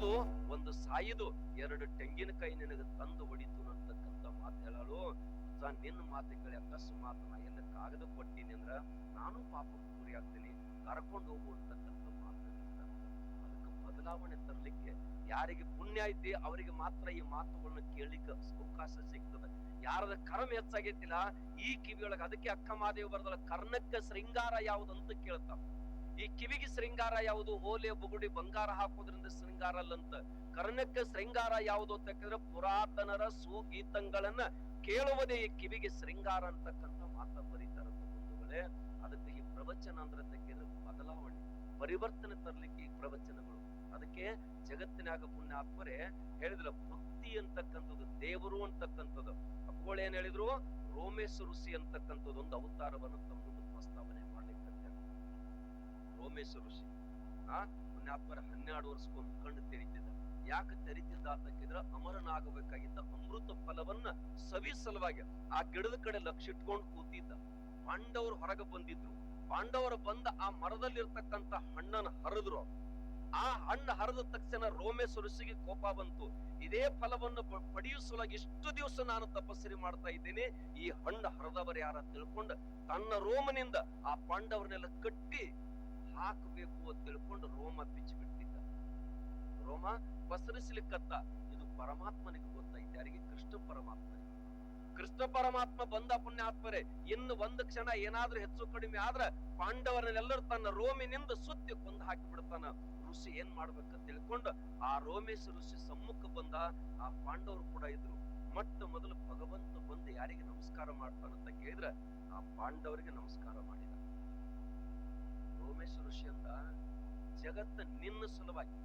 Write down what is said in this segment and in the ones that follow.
ಹೌದು ಒಂದು ಸಾಯಿದು. ಎರಡು ತೆಂಗಿನಕಾಯಿ ನಿನಗೆ ತಂದು ಹೊಡಿತು ಅಂತಕ್ಕಂತ ಮಾತು ಹೇಳಲು ನಿನ್ನ ಮಾತುಗಳ ಅಕಸ್ಮಾತ್ ನಾ ಎಲ್ಲ ಕಾಗದ ಕೊಟ್ಟಿನಿ ಅಂದ್ರ ನಾನು ಪಾಪಕ್ಕೆ ಗುರಿ ಆಗ್ತೀನಿ. ಕರ್ಕೊಂಡು ಹೋಗು ಅಂತಕ್ಕಂಥ ಮಾತು. ಅದಕ್ಕೆ ಬದಲಾವಣೆ ತರಲಿಕ್ಕೆ ಯಾರಿಗೆ ಪುಣ್ಯ ಐತಿ ಅವರಿಗೆ ಮಾತ್ರ ಈ ಮಾತುಗಳನ್ನ ಕೇಳಲಿಕ್ಕೆ ಅವಕಾಶ ಸಿಗ್ತದೆ. ಯಾರದ ಕರ್ಮ ಹೆಚ್ಚಾಗೈತಿಲ್ಲ, ಈ ಕಿವಿಯೊಳಗೆ ಅದಕ್ಕೆ ಅಕ್ಕ ಮಾದೇವಿ ಬರ್ದಲ್ಲ, ಕರ್ಣಕ್ಕೆ ಶೃಂಗಾರ ಯಾವುದು ಅಂತ ಕೇಳ್ತಾವ ಈ ಕಿವಿಗೆ ಶೃಂಗಾರ ಯಾವುದು? ಓಲೆ ಬುಗುಡಿ ಬಂಗಾರ ಹಾಕೋದ್ರಿಂದ ಶೃಂಗಾರ ಅಲ್ಲಂತ ಕರ್ಣಕ್ಕೆ ಶೃಂಗಾರ ಯಾವುದು ಅಂತಕ್ಕಂದ್ರೆ ಪುರಾತನರ ಸುಗೀತಗಳನ್ನ ಕೇಳುವುದೇ ಈ ಕಿವಿಗೆ ಶೃಂಗಾರ ಅಂತಕ್ಕಂಥ ಮಾತ ಬರೀತಾರ ಬಂಧುಗಳೇ. ಅದಕ್ಕೆ ಈ ಪ್ರವಚನ ಅಂದ್ರೆ ಬದಲಾವಣೆ, ಪರಿವರ್ತನೆ ತರಲಿಕ್ಕೆ ಈ ಪ್ರವಚನಗಳು. ಅದಕ್ಕೆ ಜಗತ್ತಿನಾಗ ಪುಣ್ಯಾತ್ಮರೇ ಹೇಳಿದ್ರ ಭಕ್ತಿ ಅಂತಕ್ಕಂಥದ್ದು, ದೇವರು ಅಂತಕ್ಕಂಥದ್ದು. ಅಪ್ಪಗಳು ಏನ್ ಹೇಳಿದ್ರು? ರೋಮೇಶ್ ಋಷಿ ಅಂತಕ್ಕಂಥದ್ದು ಒಂದು ಅವತಾರವನ್ನು ತಮ್ಮ ರೋಮೇಶ್ ಋಷಿ ಆ ಪುಣ್ಯಾತ್ಮರ ಹನ್ನೆರಡು ವರ್ಷಕ್ಕೊಂದು ಕಣ್ಣು ತೆರೀತಿದ್ದ. ಯಾಕೆ ತೆರೀತಿದ್ದ ಅಂತಕ್ಕಿದ್ರ ಅಮರನಾಗಬೇಕಾಗಿದ್ದ ಅಮೃತ ಫಲವನ್ನ ಸವಿ ಸಲುವಾಗಿ ಆ ಗಿಡದ ಕಡೆ ಲಕ್ಷ ಇಟ್ಕೊಂಡು ಕೂತಿದ್ದ. ಪಾಂಡವರು ಹೊರಗೆ ಬಂದಿದ್ರು. ಪಾಂಡವರು ಬಂದ ಆ ಮರದಲ್ಲಿರ್ತಕ್ಕಂತ ಹಣ್ಣನ್ನು ಹರಿದ್ರು. ಆ ಹಣ್ಣು ಹರಿದ ತಕ್ಷಣ ರೋಮೇಶ್ವರಸಿಗೆ ಋಷಿಗೆ ಕೋಪ ಬಂತು. ಇದೇ ಫಲವನ್ನು ಪಡೆಯಿಸಲಾಗಿ ಇಷ್ಟು ದಿವಸ ನಾನು ತಪಸ್ಸರಿ ಮಾಡ್ತಾ ಇದ್ದೇನೆ. ಈ ಹಣ್ಣು ಹರಿದವರು ಯಾರ ತಿಳ್ಕೊಂಡು ತನ್ನ ರೋಮನಿಂದ ಆ ಪಾಂಡವರನ್ನೆಲ್ಲ ಕಟ್ಟಿ ಹಾಕಬೇಕು ಅಂತ ತಿಳ್ಕೊಂಡು ರೋಮ ಬಿಚ್ಚಿ ಬಿಟ್ಟಿದ್ದ ರೋಮ ಪಸರಿಸಲಿಕ್ಕತ್ತ ಇದು ಪರಮಾತ್ಮನಿಗೆ ಗೊತ್ತಾಯ್ತು ಯಾರಿಗೆ? ಕೃಷ್ಣ ಪರಮಾತ್ಮನಿಗೆ. ಕೃಷ್ಣ ಪರಮಾತ್ಮ ಬಂದ ಪುಣ್ಯಾತ್ಮರೇ ಇನ್ನು ಒಂದು ಕ್ಷಣ ಏನಾದ್ರೂ ಹೆಚ್ಚು ಕಡಿಮೆ ಆದ್ರ ಪಾಂಡವರನ್ನೆಲ್ಲರೂ ತನ್ನ ರೋಮಿನಿಂದ ಸುತ್ತಿ ಕೊಂದು ಹಾಕಿ ಬಿಡ್ತಾನ ಋಷಿ ಏನ್ ಮಾಡ್ಬೇಕಂತ ತಿಳ್ಕೊಂಡು ಆ ರೋಮೇಶ್ ಋಷಿ ಸಮ್ಮುಖ ಬಂದ, ಆ ಪಾಂಡವರು ಕೂಡ ಇದ್ರು. ಮೊಟ್ಟ ಮೊದಲು ಭಗವಂತ ಬಂದು ಯಾರಿಗೆ ನಮಸ್ಕಾರ ಮಾಡ್ತಾನಂತ ಕೇಳಿದ್ರೆ ಆ ಪಾಂಡವರಿಗೆ ನಮಸ್ಕಾರ ಮಾಡಿದ. ರೋಮೇಶ್ ಋಷಿ ಅಂತ ಜಗತ್ತ ನಿನ್ನ ಸಲುವಾಗಿ,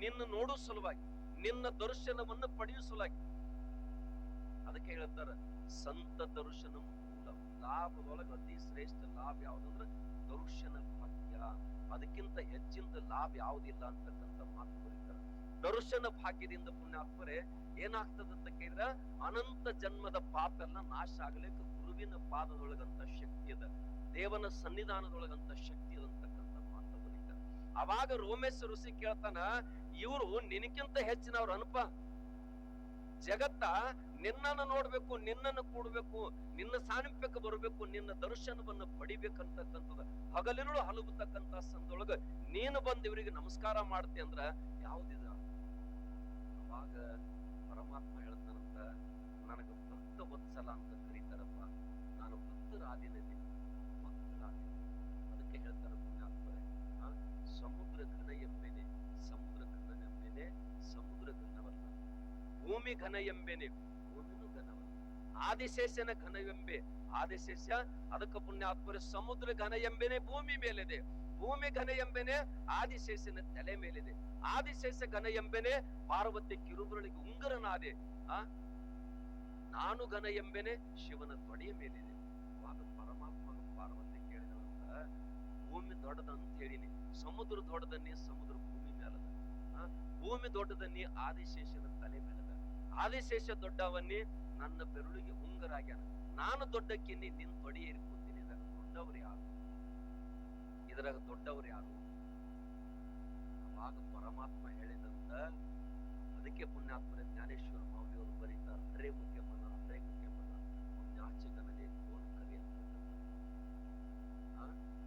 ನಿನ್ನ ನೋಡೋ ಸಲುವಾಗಿ, ನಿನ್ನ ದರ್ಶನವನ್ನು ಪಡೆಯುವ ಸಲುವಾಗಿ. ಅದಕ್ಕೆ ಹೇಳ್ತಾರ, ಸಂತ ದರ್ಶನ ಮೂಲ, ಲಾಭದೊಳಗೆ ಅತಿ ಶ್ರೇಷ್ಠ ಲಾಭ ಯಾವ್ದಂದ್ರ ದರ್ಶನ ಭಾಗ್ಯ. ಅದಕ್ಕಿಂತ ಹೆಚ್ಚಿಂದ ಲಾಭ ಯಾವುದಿಲ್ಲ ಅಂತಕ್ಕಂತ ಮಾತು ಬರೀತಾರೆ. ದರ್ಶನ ಭಾಗ್ಯದಿಂದ ಪುಣ್ಯಾತ್ಮರೇ ಏನಾಗ್ತದಂತ ಕೇಳಿದ್ರ, ಅನಂತ ಜನ್ಮದ ಪಾಪ ಎಲ್ಲ ನಾಶ ಆಗ್ಲಿಕ್ಕೆ ಗುರುವಿನ ಪಾದದೊಳಗಂತ ಶಕ್ತಿ ಅದ ದೇವನ ಸನ್ನಿಧಾನದೊಳಗಂತ ಶಕ್ತಿ ಅಂತಕ್ಕಂಥ ಮಾತು ಬರೀತಾರೆ ಅವಾಗ ರೋಮೇಶ್ ಋಷಿ ಕೇಳ್ತಾನ, ಇವರು ನಿನಕ್ಕಿಂತ ಹೆಚ್ಚಿನವ್ರು ಅನುಪ. ಜಗತ್ತ ನಿನ್ನನ್ನು ನೋಡ್ಬೇಕು, ನಿನ್ನನ್ನು ಕೂಡ್ಬೇಕು, ನಿನ್ನ ಸಾನಿಪ್ಯಕ್ಕೆ ಬರಬೇಕು, ನಿನ್ನ ದರ್ಶನವನ್ನು ಪಡಿಬೇಕಂತಕ್ಕಂಥದ್ದು. ಹಗಲಿರುಳು ಹಲಬತಕ್ಕಂತ ಸಂದೊಳಗ ನೀನು ಬಂದು ಇವರಿಗೆ ನಮಸ್ಕಾರ ಮಾಡ್ತಿ ಅಂದ್ರ ಯಾವ್ದಿದ ಅವಾಗ ಪರಮಾತ್ಮ ಹೇಳ್ತಾನಂತ, ನನಗೆ ಭಕ್ತ ವತ್ಸಲ ಅಂತ ಕರೀತಾರಪ್ಪ. ನಾನು ಭಕ್ತರಾದಿನಲ್ಲಿ ಭಕ್ತರಾದಿನಿ ಅದಕ್ಕೆ ಹೇಳ್ತಾರ ಪುಣ್ಯಾತ್ಮರೇ ಆ ಸಮುದ್ರ ಘನ ಎಂಬೆನೆ ಸಮುದ್ರ ಘನ ಎಂಬೆನೆ ಸಮುದ್ರ ಘನವಲ್ಲ ಭೂಮಿ ಘನ ಎಂಬೆನೆ ಭೂಮಿನೂ ಘನವಲ್ಲ ಆದಿಶೇಷನ ಘನವೆಂಬೆ ಆದಿಶೇಷ ಅದಕ್ಕೆ ಪುಣ್ಯಾತ್ಮರ ಸಮುದ್ರ ಘನ ಎಂಬೆನೆ ಭೂಮಿ ಮೇಲಿದೆ. ಭೂಮಿ ಘನ ಎಂಬೆನೆ ಆದಿಶೇಷನ ತಲೆ ಮೇಲಿದೆ. ಆದಿಶೇಷ ಘನ ಎಂಬೆನೆ ಪಾರ್ವತಿ ಕಿರುಬರಳಿಗೆ ಉಂಗರನಾದೆ. ಆ? ನಾನು ಘನ ಎಂಬೆನೆ ಶಿವನ ತೊಡೆಯ ಮೇಲಿದೆ. ಪರಮಾತ್ಮನ ಪಾರ್ವತಿ ಕೇಳಿದಂತ ಭೂಮಿ ದೊಡ್ಡದಂತ ಹೇಳಿನಿ. ಸಮುದ್ರ ದೊಡ್ಡದನ್ನೇ ಸಮುದ್ರ ಭೂಮಿ ಮೇಲದ. ಭೂಮಿ ದೊಡ್ಡದನ್ನೇ ಆದಿಶೇಷನ ತಲೆ ಮೇಲದ. ಆದಿಶೇಷ ದೊಡ್ಡವನ್ನೇ ನನ್ನ ಬೆರಳಿಗೆ ಉಂಗರಾಗ್ಯಾನ. ನಾನು ದೊಡ್ಡಕ್ಕಿನ್ನಿ ನಿನ್ ತೊಡೆಯೇರಿ ಕೂತೀನಿ. ಇದ್ರಾಗ ದೊಡ್ಡವ್ರು ಯಾರು? ಇದ್ರಾಗ ದೊಡ್ಡವ್ರು ಯಾರು? ಅವಾಗ ಪರಮಾತ್ಮ ಹೇಳಿದಂತ, ಅದಕ್ಕೆ ಪುಣ್ಯಾತ್ಮರ ಜ್ಞಾನೇಶ್ವರ ಮೌಲ್ಯವರು ಬರೀತಾರೆ ಹರೇ ಮುಖ್ಯಮನ ಪುಣ್ಯಾಚಕನನೇ ಕೋನ್ ಕರಿ ಅಂತ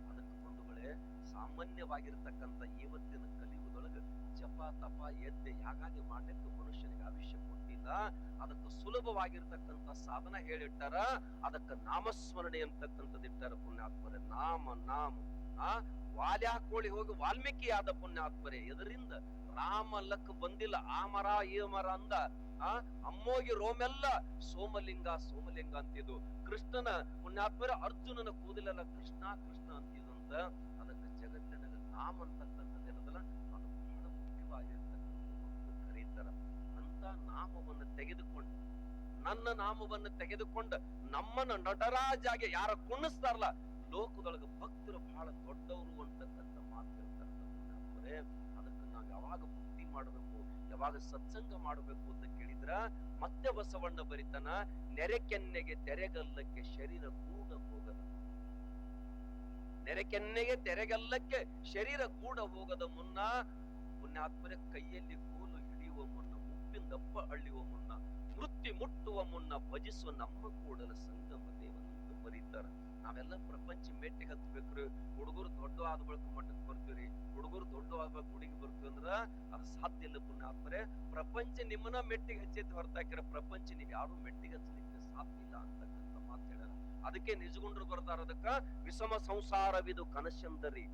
ಅದಕ್ಕೆ ಬಂಧುಗಳೇ ಸಾಮಾನ್ಯವಾಗಿರ್ತಕ್ಕಂಥ ಇವತ್ತಿನ ಕಲಿಯುವುದೊಳಗೆ ಜಪ ತಪ ಯಜ್ಞ ಯಾಗಾಗಿ ಮಾಡಲಿಕ್ಕೆ ಮನುಷ್ಯನಿಗೆ ಆವಿಷ್ಯ ಕೊಟ್ಟಿಲ್ಲ. ಅದಕ್ಕೆ ಸುಲಭವಾಗಿರ್ತಕ್ಕಂಥ ಸಾಧನ ಹೇಳಿಟ್ಟಾರ. ಅದಕ್ಕೆ ನಾಮಸ್ಮರಣೆ ಅಂತಕ್ಕಂಥದ್ದು ಇಟ್ಟಾರ ಪುಣ್ಯಾತ್ಮರೆ. ನಾಮ ನಾಮ ಆ ವಾಲ್ಯಾ ಕೋಳಿ ಹೋಗಿ ವಾಲ್ಮೀಕಿ ಆದ ಪುಣ್ಯಾತ್ಮರೆ. ಇದರಿಂದ ರಾಮ ಲಕ್ ಬಂದಿಲ್ಲ. ಆ ಮರ, ಈ ಮರ ಅಂದ. ಆ, ಅಮ್ಮೋಗಿ ರೋಮೆಲ್ಲ. ಸೋಮಲಿಂಗ ಸೋಮಲಿಂಗ ಅಂತಿದ್ದು. ಕೃಷ್ಣನ ಪುಣ್ಯಾತ್ಮರ, ಅರ್ಜುನನ ಕೂದಲೆಲ್ಲ ಕೃಷ್ಣ ಕೃಷ್ಣ ಅಂತಿದಂತ ನಾಮ ಅಂತಕ್ಕಂಥದ್ದು ಏನದಲ್ಲ ಅದು ಬಹಳ ಅಂತ ಕರೀತಾರ. ಅಂತ ನಾಮವನ್ನು ತೆಗೆದುಕೊಂಡು, ನನ್ನ ನಾಮವನ್ನು ತೆಗೆದುಕೊಂಡು ನಮ್ಮನ್ನ ನಟರಾಜಾಗೆ ಯಾರ ಕುಣಿಸ್ತಾರಲ್ಲ, ಲೋಕದೊಳಗೆ ಭಕ್ತರು ಬಹಳ ದೊಡ್ಡವರು ಅಂತಕ್ಕಂಥ ಮಾತು ಹೇಳ್ತಾರೆ. ಅದಕ್ಕೆ ನಾವು ಯಾವಾಗ ಭಕ್ತಿ ಮಾಡಬೇಕು, ಯಾವಾಗ ಸತ್ಸಂಗ ಮಾಡಬೇಕು ಅಂತ ಕೇಳಿದ್ರ ಮತ್ತೆ ಬಸವಣ್ಣ ಬರಿತಾನ, ನೆರೆಕೆನ್ನೆಗೆ ತೆರೆಗಲ್ಲಕ್ಕೆ ಶರೀರ ಕೂಡ ಹೋಗದ ನೆರೆಕೆನ್ನೆಗೆ ತೆರೆಗಲ್ಲಕ್ಕೆ ಶರೀರ ಕೂಡ ಹೋಗದ ಮುನ್ನ ಪುಣ್ಯಾತ್ಮರ ಕೈಯಲ್ಲಿ ಕೋಲು ಹಿಡಿಯುವ ಮುನ್ನ ಮುಪ್ಪಿಂದಪ್ಪ ಅಳ್ಳಿಯುವ ಮುನ್ನ, ಮೃತ್ಯು ಮುಟ್ಟುವ ಮುನ್ನ ಭಜಿಸುವ ನಮ್ಮ ಕೂಡಲ ಸಂಗಮ ದೇವನಂತ ಬರೀತಾರ. ನಾವೆಲ್ಲ ಪ್ರಪಂಚ ಮೆಟ್ಟಿಗೆ ಹತ್ಬೇಕ್ರಿ. ಹುಡುಗರು ದೊಡ್ಡ ಆದ ಬಳಿಕ ಮಟ್ಟಕ್ಕೆ ಬರ್ತೀವ್ರಿ. ಹುಡುಗರು ದೊಡ್ಡ ಆದ ಗುಡಿಗೆ ಬರ್ತೀವಿ ಅಂದ್ರ ಅದು ಸಾಧ್ಯ ಇಲ್ಲ ಪುಣ್ಯಾತ್ಮರೆ. ಪ್ರಪಂಚ ನಿಮ್ಮನ್ನ ಮೆಟ್ಟಿಗೆ ಹಚ್ಚೈತಿ ಹೊರತಾಕಿರ ಪ್ರಪಂಚ ನೀವ್ ಯಾರು ಮೆಟ್ಟಿಗೆ ಹಚ್ಚಲಿಕ್ಕೆ ಸಾಧ್ಯ ಇಲ್ಲ ಹೇಳ್ಯಾರ ಅದಕ್ಕೆ ನಿಜಗುಂಡ್ರು ಬರ್ತಾರ ಅದಕ್ಕ ವಿಷಮ ಸಂಸಾರವಿದು ಕನಶಂದರಿ.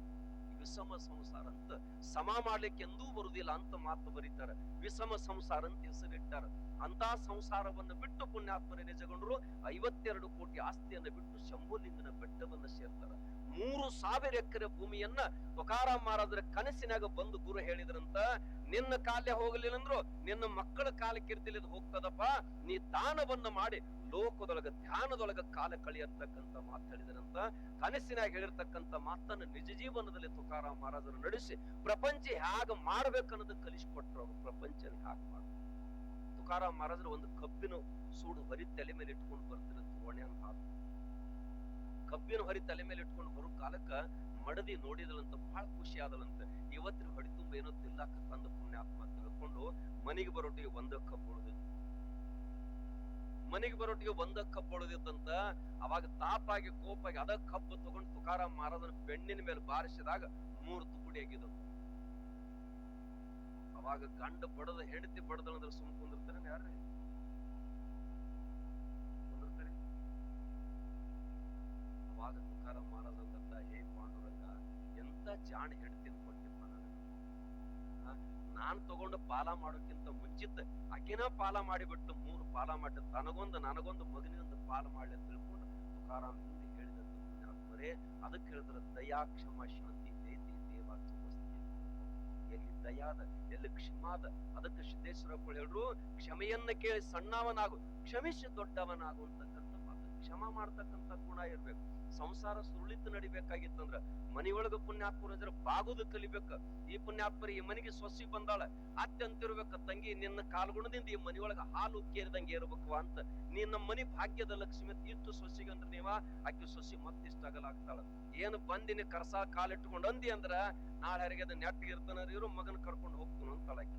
ವಿಷಮ ಸಂಸಾರ ಅಂತ ಸಮ ಮಾಡ್ಲಿಕ್ಕೆ ಎಂದೂ ಬರುದಿಲ್ಲ ಅಂತ ಮಾತು ಬರೀತಾರ. ವಿಷಮ ಸಂಸಾರ ಅಂತ ಹೆಸರಿಟ್ಟಾರ. ಅಂತ ಸಂಸಾರವನ್ನು ಬಿಟ್ಟು ಪುಣ್ಯಾತ್ಮನೆ ನಿಜಗೊಂಡ್ರು ಐವತ್ತೆರಡು ಕೋಟಿ ಆಸ್ತಿಯನ್ನ ಬಿಟ್ಟು ಶಂಭುಲಿಂಗನ ಬೆಟ್ಟವನ್ನ ಸೇರ್ತಾರ. ಮೂರು ಸಾವಿರ ಎಕರೆ ಭೂಮಿಯನ್ನ ತುಕಾರಾಮ್ ಮಹಾರಾಜರ ಕನಸಿನಾಗ ಬಂದು ಗುರು ಹೇಳಿದ್ರಂತ, ನಿನ್ನ ಕಾಲೇ ಹೋಗಲಿಲ್ಲ ಅಂದ್ರು ನಿನ್ನ ಮಕ್ಕಳ ಕಾಲ ಇರ್ತಿಲ್ಲ ಹೋಗ್ತದಪ್ಪ, ನೀ ದಾನವನ್ನ ಮಾಡಿ ಲೋಕದೊಳಗ, ಧ್ಯಾನದೊಳಗ ಕಾಲ ಕಳೆಯತಕ್ಕಂತ ಮಾತು ಹೇಳಿದ್ರಂತ, ಕನಸಿನಾಗ ಹೇಳಿರ್ತಕ್ಕಂತ ಮಾತನ್ನ ನಿಜ ಜೀವನದಲ್ಲಿ ತುಕಾರಾಮ್ ಮಹಾರಾಜರು ನಡೆಸಿ ಪ್ರಪಂಚ ಹ್ಯಾಗ ಮಾಡ್ಬೇಕನ್ನೋದು ಕಲಿಸ್ಕೊಟ್ರು ಕೊಟ್ಟರು ಪ್ರಪಂಚ ಹೇಗೆ ಮಾಡ ತುಕಾರಾಮ್ ಮಹಾರಾಜರು ಒಂದು ಕಬ್ಬಿನ ಸೂಡು ಹೊರಿ ತಲೆ ಮೇಲೆ ಇಟ್ಕೊಂಡು ಬರ್ತಿರಂತ ಒಣೆ ಅಂತ. ಕಬ್ಬಿನ ಹೊರಿ ತಲೆ ಮೇಲೆ ಇಟ್ಕೊಂಡು ಬರೋ ಕಾಲಕ್ಕ ಮಡದಿ ನೋಡಿದಳಂತ ಬಹಳ ಖುಷಿ ಆದಳಂತ ಇವತ್ತಿನ ಹೊಡಿ ತುಂಬ ಏನೋ ತಿಲ್ಲಾಕ ತಂದ ಪುಣ್ಯಾತ್ಮ ತಿಳ್ಕೊಂಡು ಮನೆಗೆ ಬರೋಟಿಗೆ ಒಂದ ಕಪ್ ಉಳಿದಿತ್ತು. ಮನೆಗೆ ಬರೋಟಿಗೆ ಒಂದ ಕಪ್ ಉಳಿದಿತ್ತಂತ ಅವಾಗ ತಾಪಾಗಿ ಕೋಪಾಗಿ ಅದ ಕಬ್ಬು ತಗೊಂಡು ತುಕಾರ ಮಹಾರಾಜನ ಬೆಣ್ಣಿನ ಮೇಲೆ ಬಾರಿಸಿದಾಗ ಮೂರು ತುಕುಡಿ ಆಗಿದ್ದವು ಅವಾಗ ಗಂಡ ಬಡದ ಹೆಂಡತಿ ಬಡದಳಂದ್ರೆ ಸುಮ್ ಕುಂದಿರ್ತಾರ ಯಾರ್ರಿ? ಕುಂದಿರ್ತಾರೆ? ಅವಾಗ ತುಕಾರ ಮಹಾರಾಜ ಅಂತ ಹೇ ಪಾಂಡುರಂಗ ಎಂತ ಜಾಣ ಹೆಂಡತಿನ ಕೊಟ್ಟಿಪ್ಪ ನನಗೆ? ಆ, ನಾನ್ ತಗೊಂಡು ಪಾಲ ಮಾಡೋಕ್ಕಿಂತ ಮುಂಚಿತ ಆಕಿನ ಪಾಲ ಮಾಡಿಬಿಟ್ಟು ಮೂರು ಪಾಲ ಮಾಡಿ ತನಗೊಂದು ನನಗೊಂದು ಮಗನಿಗೊಂದು ಪಾಲ ಮಾಡಿ ಅಂತ ತಿಳ್ಕೊಂಡು ತುಕಾರಾಮ್ ಹಿಂದೆ ಹೇಳಿದಂತ ಅದಕ್ಕೆ ಹೇಳಿದ್ರ ದಯಾ ಕ್ಷಮ ಶಾಂತಿ ದಯಾದ ಎಲ್ಲ ಕ್ಷಮಾದ, ಅದಕ್ಕೆ ಸಿದ್ದೇಶ್ವರ ಹೇಳ್ರು, ಕ್ಷಮೆಯನ್ನ ಕೇಳಿ ಸಣ್ಣವನಾಗು, ಕ್ಷಮಿಸಿ ದೊಡ್ಡವನಾಗು ಅಂತಕ್ಕಂಥ ಮಾತು. ಕ್ಷಮ ಮಾಡ್ತಕ್ಕಂಥ ಗುಣ ಇರ್ಬೇಕು. ಸಂಸಾರ ಸುರುಳಿತ ನಡಿಬೇಕಾಗಿತ್ತಂದ್ರ ಮನಿಯೊಳಗ ಅಂದ್ರೆ ಬಾಗುದು ಕಲಿಬೇಕ. ಈ ಪುಣ್ಯಾತ್ಮರಿ ಈ ಮನೆಗೆ ಸೊಸಿ ಬಂದಾಳ ಅತ್ಯಂತ ಅಂತಿರ್ಬೇಕ, ತಂಗಿ, ನಿನ್ನ ಕಾಲ್ಗುಣದಿಂದ ಈ ಮನಿಯೊಳಗ ಹಾಲು ಕೇರಿದಂಗೆ ಇರ್ಬೇಕು ಅಂತ. ನಿನ್ನ ಮನಿ ಭಾಗ್ಯದ ಲಕ್ಷ್ಮಿ ಇಷ್ಟು ಸೊಸಿಗಂದ್ರ ನೀವ? ಆಕಿ ಸೊಸಿ ಮತ್ತಿಷ್ಟ ಆಗಲಾಗ್ತಾಳ ಏನು ಬಂದಿನಿ ಕರ್ಸ ಕಾಲಿಟ್ಕೊಂಡ್ ಅಂದಿ ಅಂದ್ರ ನಾಳೆ ಹರಿಗೆ ಅದ ನೆಟ್ಟಿಗೆ ಇರ್ತಾನ, ಇರು ಮಗನ ಕರ್ಕೊಂಡು ಹೋಗ್ತಾನ ಅಂತಾಳ ಆಕಿ.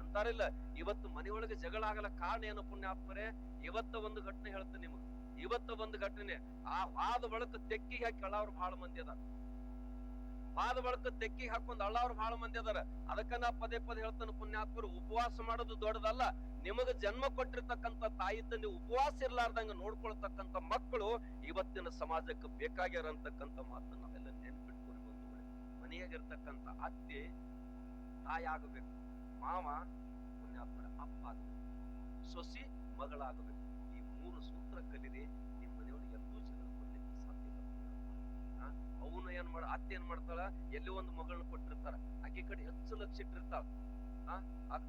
ಅಂತಾರಿಲ್ಲ, ಇವತ್ತು ಮನೆಯೊಳಗೆ ಜಗಳ ಆಗಲ ಕಾರಣ ಏನು ಪುಣ್ಯಾತ್ಮರೇ? ಇವತ್ತ ಒಂದು ಘಟನೆ ಹೇಳ್ತೇನೆ ನಿಮಗೆ. ಇವತ್ತ ಒಂದು ಘಟನೆ, ಆ ವಾದ ಬಳಕ ತೆಕ್ಕಿಗೆ ಹಾಕಿ ಅಳ್ಳವ್ರು ಬಹಳ ಮಂದಿ ಅದಾರ. ವಾದ ಬಳಕ ತೆಕ್ಕಿಗೆ ಹಾಕೊಂಡ್ ಅಳ್ಳವ್ರು ಬಹಳ ಮಂದಿ ಅದಾರ. ಅದಕ್ಕ ನಾ ಪದೇ ಪದೇ ಹೇಳ್ತಾನೆ, ಪುಣ್ಯಾತ್ಮರು, ಉಪವಾಸ ಮಾಡೋದು ದೊಡ್ಡದಲ್ಲ. ನಿಮಗ ಜನ್ಮ ಕೊಟ್ಟಿರ್ತಕ್ಕಂತ ತಾಯಿ ತಂದೆ ಉಪವಾಸ ಇರ್ಲಾರ್ದಂಗ ನೋಡ್ಕೊಳ್ತಕ್ಕಂತ ಮಕ್ಕಳು ಇವತ್ತಿನ ಸಮಾಜಕ್ಕೆ ಬೇಕಾಗ್ಯಾರ ಮಾತನ್ನ ನಾವೆಲ್ಲ ನೆನ್ಪಿಟ್ಕೊಂಡು ಬಂದು ಮನೆಯಾಗಿರ್ತಕ್ಕಂತ ಅತ್ತೆ ತಾಯಾಗಬೇಕು ಮಾವ ಪುಣ್ಯಾತ್ಮರ ಅಪ್ಪ ಆಗಬೇಕು. ಸೊಸಿ ಮಗಳಾಗಬೇಕು. ಈ ಮೂರು ಸೂತ್ರ ಕಲೀರಿ ನಿಮ್ಮ ಮನೆಯೊಳಗೆ ಎಲ್ಲೂ ಜನರು ಕೊಡ್ಲಿಕ್ಕೆ ಸಾಧ್ಯ ಅವನು ಏನ್ ಮಾಡ ಅತ್ತೆ ಏನ್ ಮಾಡ್ತಾಳ? ಎಲ್ಲಿ ಒಂದು ಮಗಳನ್ನ ಕೊಟ್ಟಿರ್ತಾರ ಆಕೆ ಕಡೆ ಹೆಚ್ಚು ಲಕ್ಷ ಇಟ್ಟಿರ್ತಾಳ.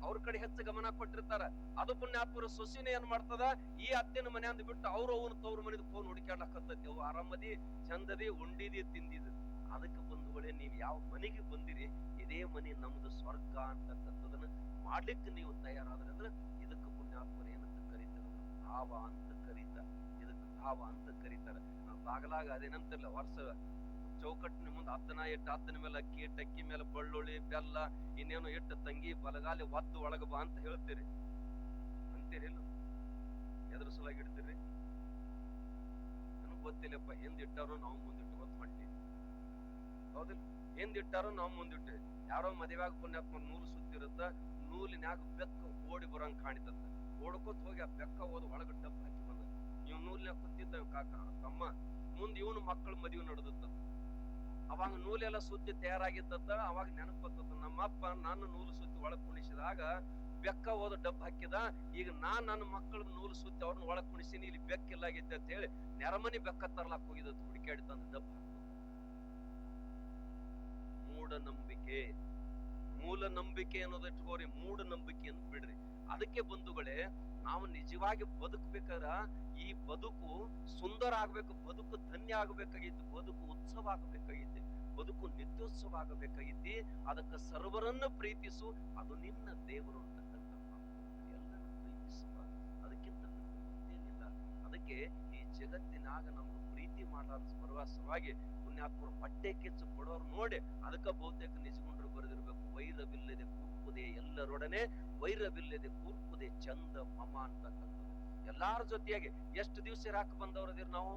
ಅವ್ರ ಕಡೆ ಹೆಚ್ಚು ಗಮನ ಕೊಟ್ಟಿರ್ತಾರ. ಅದು ಪುಣ್ಯಾತ್ಮರ ಸೊಸಿನ ಏನ್ ಮಾಡ್ತದ? ಈ ಅತ್ತೆನ ಮನೆ ಬಿಟ್ಟು ಅವ್ರ ಅವನ ತವ್ರ ಮನೆದ ಫೋನ್ ಹುಡುಕ್ಯಾಡ್ಲಕತ್ತೈತಿ. ಅವು ಆರಾಮದಿ ಚಂದದಿ, ಉಂಡಿದಿ, ತಿಂದಿದಿ. ಅದಕ್ಕೆ ಬಂಧುಗಳೇ, ನೀವ್ ಯಾವ ಮನೆಗೆ ಬಂದಿರಿ, ಇದೇ ಮನೆ ನಮ್ದು ಸ್ವರ್ಗ ಅಂತಕ್ಕಂಥದನ್ನ ಮಾಡ್ಲಿಕ್ಕೆ ನೀವು ತಯಾರಾದ್ರೆ ಅಂದ್ರೆ ಇದಕ್ಕೆ ಪುಣ್ಯಾತ್ಮರ ಏನಂತ ಕರೀತಾರೆ ಭಾವ ಅಂತ. ಭಾವ ಅಂತ ಕರೀತಾರೆ. ಬಾಗಲಾಗ ಅದೇನಂತಿಲ್ಲ ವರ್ಷ ಚೌಕಟ್ಟಿನ ಮುಂದೆ ಹತ್ತನ ಇಟ್ಟು ಹತ್ತನ ಮೇಲೆ ಅಕ್ಕಿ ಇಟ್ಟು ಅಕ್ಕಿ ಮೇಲೆ ಬೆಳ್ಳುಳ್ಳಿ, ಬೆಲ್ಲ, ಇನ್ನೇನು ಇಟ್ಟು ತಂಗಿ, ಬಲಗಾಲಿ ಒದ್ದು ಒಳಗ ಬಾ ಅಂತ ಹೇಳ್ತೀರಿ. ಅಂತೀರಿ ಎದ್ರ ಸಲಾಗಿ ಇಡ್ತೀರಿ? ನನಗ್ ಗೊತ್ತಿಲ್ಲಪ್ಪ ಹಿಂದಿಟ್ಟಾರು ನಾವು ಮುಂದಿಟ್ಟು ಹೊಂಟೀವಿ ಹೌದಿಲ್ಲ? ಹಿಂದಿಟ್ಟಾರು ನಾವು ಮುಂದಿಟ್ಟು ಯಾರೋ ಮದುವೆಯಾಗ ಪುಣ್ಯಾತ್ಮ ನೂಲು ಸುತ್ತಿರುತ್ತ, ನೂಲಿನ್ಯಾಗ ಬೆಕ್ಕ ಓಡಿ ಬರಂಗ್ ಕಾಣಿತತ್ತ ಓಡ್ಕೋತ ಹೋಗಿ ಆ ಬೆಕ್ಕ ಹೋದ ಒಳಗ ಡಬ್ಬ ನೂಲ್ನ್ಯಾಗ ಕೂತಿದ್ದ ಕಾಕ. ತಮ್ಮ ಮುಂದ್ ಇವನು ಮಕ್ಕಳ ಮದುವೆ ನಡೆದತ್ತ. ಅವಾಗ ನೂಲೆಲ್ಲ ಸುತ್ತಿ ತಯಾರಾಗಿದ್ದತ್ತ, ಅವಾಗ ನೆನಪು ಬರ್ತದ ನಮ್ಮಪ್ಪ ನಾನು ನೂಲು ಸುತ್ತಿ ಒಳಗ್ ಕುಣಿಸಿದಾಗ ಬೆಕ್ಕ ಹೋದ ಡಬ್ಬ ಹಾಕಿದ. ಈಗ ನಾನ್ ನನ್ನ ಮಕ್ಕಳ ನೂಲು ಸುತ್ತಿ ಅವ್ರನ್ನ ಒಳಗ್ ಕುಣಿಸಿನಿ, ಇಲ್ಲಿ ಬೆಕ್ಕಿಲ್ಲಾಗಿದ್ದೆ ಅಂತ ಹೇಳಿ ನೆರಮನಿ ಬೆಕ್ಕ ತರ್ಲಾಕ್ ಹೋಗಿದ್ದತ್ತು. ಹುಡುಕಾಡಿ ತಂದು ಹಾಕ್ಬೇಕು ಮೂಢನಂಬಿಕೆ. ಮೂಲ ನಂಬಿಕೆ ಅನ್ನೋದು ಇಟ್ಕೋರಿ, ಮೂಢನಂಬಿಕೆ ಅಂತ ಬಿಡ್ರಿ. ಅದಕ್ಕೆ ಬಂಧುಗಳೇ, ನಾವು ನಿಜವಾಗಿ ಬದುಕ್ಬೇಕಾರ ಈ ಬದುಕು ಸುಂದರ ಆಗ್ಬೇಕು ಬದುಕು ಧನ್ಯ ಆಗ್ಬೇಕಾಗಿತ್ತು, ಬದುಕು ಉತ್ಸವ ಆಗಬೇಕಾಗಿತ್ತು, ಬದುಕು ನಿತ್ಯೋತ್ಸವ ಆಗಬೇಕಾಗಿತ್ತು. ಅದಕ್ಕೆ ಸರ್ವರನ್ನ ಪ್ರೀತಿಸು, ಅದು ನಿನ್ನ ದೇವರು ಅಂತಕ್ಕಂಥ. ಪ್ರೀತಿಸುವ ಅದಕ್ಕಿಂತ ಮತ್ತೇನಿಲ್ಲ. ಅದಕ್ಕೆ ಈ ಜಗತ್ತಿನಾಗ ನಮ್ಗೆ ಪ್ರೀತಿ ಮಾಡೋ ಬರುವ ಸಲುವಾಗಿ ಪುಣ್ಯಾತ್ಮರು ಬಟ್ಟೆ ಕಿಚ್ಚು ಕೊಡೋರು ನೋಡಿ, ಅದಕ್ಕೆ ಬಹುತೇಕ ನಿಜಗೊಂಡ್ರು ಬರೆದಿರ್ಬೇಕು, ವೈರವಿಲ್ಲದೆ ಕೂಟ ಎಲ್ಲರೊಡನೆ ವೈರವಿಲ್ಲದೆ ಕೂರ್ಪುದೆ ಚಂದ ಮಮ ಅಂತಕ್ಕಂಥದ್ದು ಎಲ್ಲಾರ ಜೊತೆಯಾಗಿ ಎಷ್ಟು ದಿವಸ ರಾಕ್ ಬಂದವ್ರದಿರಿ ನಾವು?